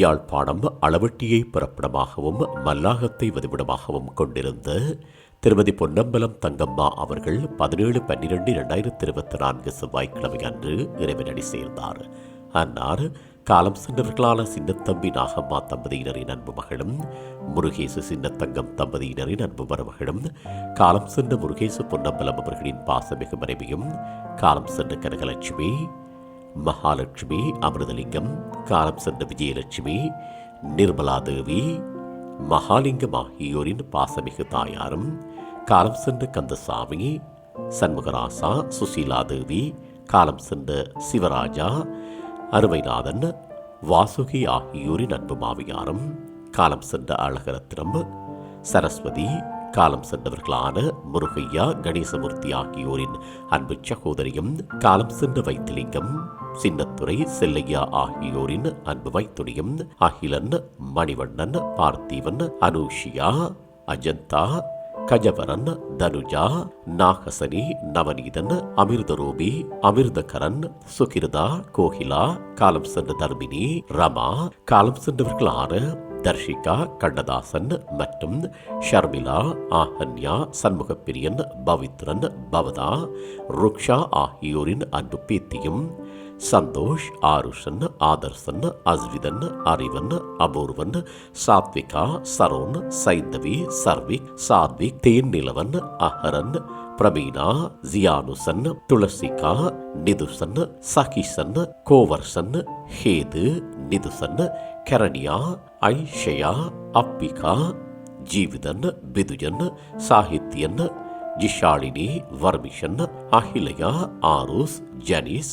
யாழ்ப்பாணம் அளவட்டியை பிறப்பிடமாகவும் மல்லாகத்தை வதிவிடமாகவும் கொண்டிருந்த திருமதி பொன்னம்பலம் தங்கம்மா அவர்கள் பதினேழு பன்னிரண்டு இரண்டாயிரத்தி இருபத்தி நான்கு செவ்வாய்க்கிழமை அன்று இறைவனடி சேர்ந்தார். அன்னார் காலம் சென்றவர்களான சின்னத்தம்பி நாகம்மா தம்பதியினரின் அன்பு மகளும் முருகேசு சின்னத்தங்கம் தம்பதியினரின் அன்பு மருமகளும் காலம் சென்ற முருகேசு பொன்னம்பலம் அவர்களின் பாசமிகு மனைவியும் காலம் சென்ற கனகலட்சுமி மகாலட்சுமி அமிர்தலிங்கம் காலம் சென்ற விஜயலட்சுமி நிர்மலாதேவி மகாலிங்கம் ஆகியோரின் பாசமிகு தாயாரும் காலம் சென்ற கந்தசாமி சண்முகராசா சுசீலாதேவி காலம் சென்ற சிவராஜா அருமைநாதன் வாசுகி ஆகியோரின் அன்பு மாவியாரும் காலம் சென்ற அழகரத்தினம் சரஸ்வதி காலம் சென்றவர்களான முருகையா கணேசமூர்த்தி ஆகியோரின் அன்பு சகோதரியும் காலம் சென்ற வைத்திலிங்கம் சின்னத்துறை செல்லையா ஆகியோரின் அன்பு வைத்துணியும் அகிலன் மணிவண்ணன் பார்த்திவன் அனூஷியா அஜந்தா கஜவரன் தனுஜா நாகசனி நவநீதன் அமிர்தரூபி அமிர்தகரன் சுகிருதா கோகிலா காலம் சென்ற தர்மினி ரமா காலம் சென்றவர்களான தர்ஷிகா கண்ணதாசன் மற்றும் ஷர்மிளா ஆஹன்யா சண்முகப்பிரியன் பவித்ரன் பவதா ருக்ஷா ஆகியோரின் அன்பு பேத்தியும் சந்தோஷ் ஆருஷன் ஆதர்சன் அஸ்விதன் அறிவன் அபூர்வன் சாத்விகா சரோன் சைந்தவி சர்விக் சாத்விக் தேன் நிலவன் அஹரன் பிரபீனா ஜியானுசன் துளசிகா நிதுசன் சகிசன் கோவர்சன் ஹேது நிதுசன் கரணியா ஐஷயா அப்பிகா ஜீவிதன் பிதுஜன் சாகித்யன் ஜிஷாலினி வர்மிஷன் அகிலயா ஆரூஸ் ஜனீஸ்